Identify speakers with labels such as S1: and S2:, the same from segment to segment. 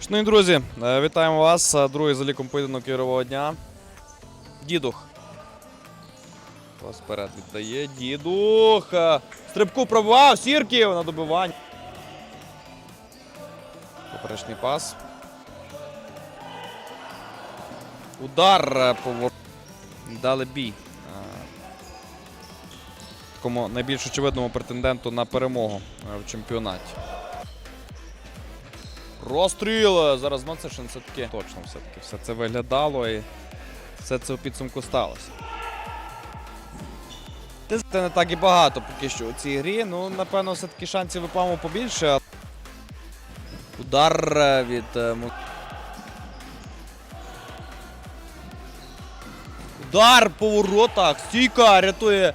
S1: Шановні друзі, е, вітаємо вас. Е, Другий за ліком поєдинок ігрового дня. Дідух. Пас вперед віддає. Дідух. Е, Стрибку пробував. Сірків на добивання. Поперечний пас. Удар по Дали бій. Такому найбільш очевидному претенденту на перемогу в чемпіонаті. Розстріл! Зараз це ж все-таки точно все-таки все це виглядало і все це у підсумку сталося. Це не так і багато поки що у цій грі. Ну, напевно, все-таки шансів випало побільше. Удар від. е, Удар по воротах. Стійка рятує.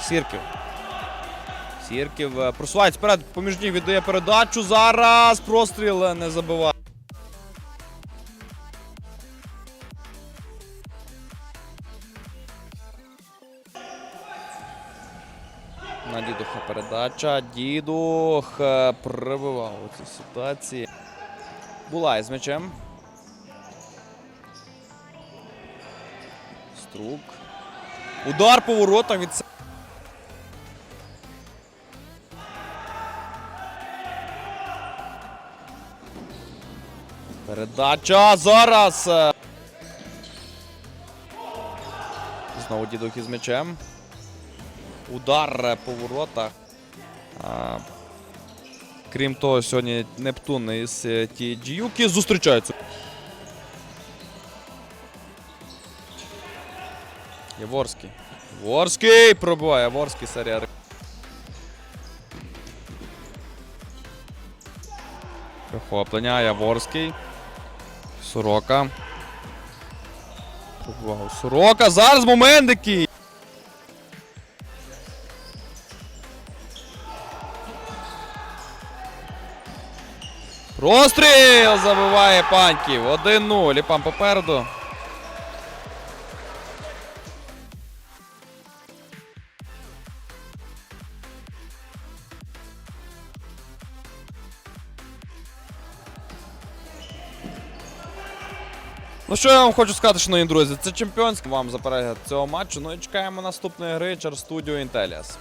S1: Сірків. Сірків е, просувається вперед, поміж ніг віддає передачу. Зараз простріл не забиває. На дідуха передача. Дідух е, прибивав у цій ситуації. Булай з м'ячем. Струк. Удар по воротах від Передача зараз. Знову дідух із м'ячем. Удар по воротах. Крім того, сьогодні Нептун із е, TG зустрічаються. Яворський. Яворський пробиває. Яворський серія. Прихоплення, Яворський. Сорока. Вау, Сорока. Зараз момент який. Простріл забиває паньків. 1-0. Ліпан попереду. Ну що я вам хочу сказати, шановні друзі, це чемпіонський вам за перегляд цього матчу. Ну і чекаємо наступної гри через студію Intellias.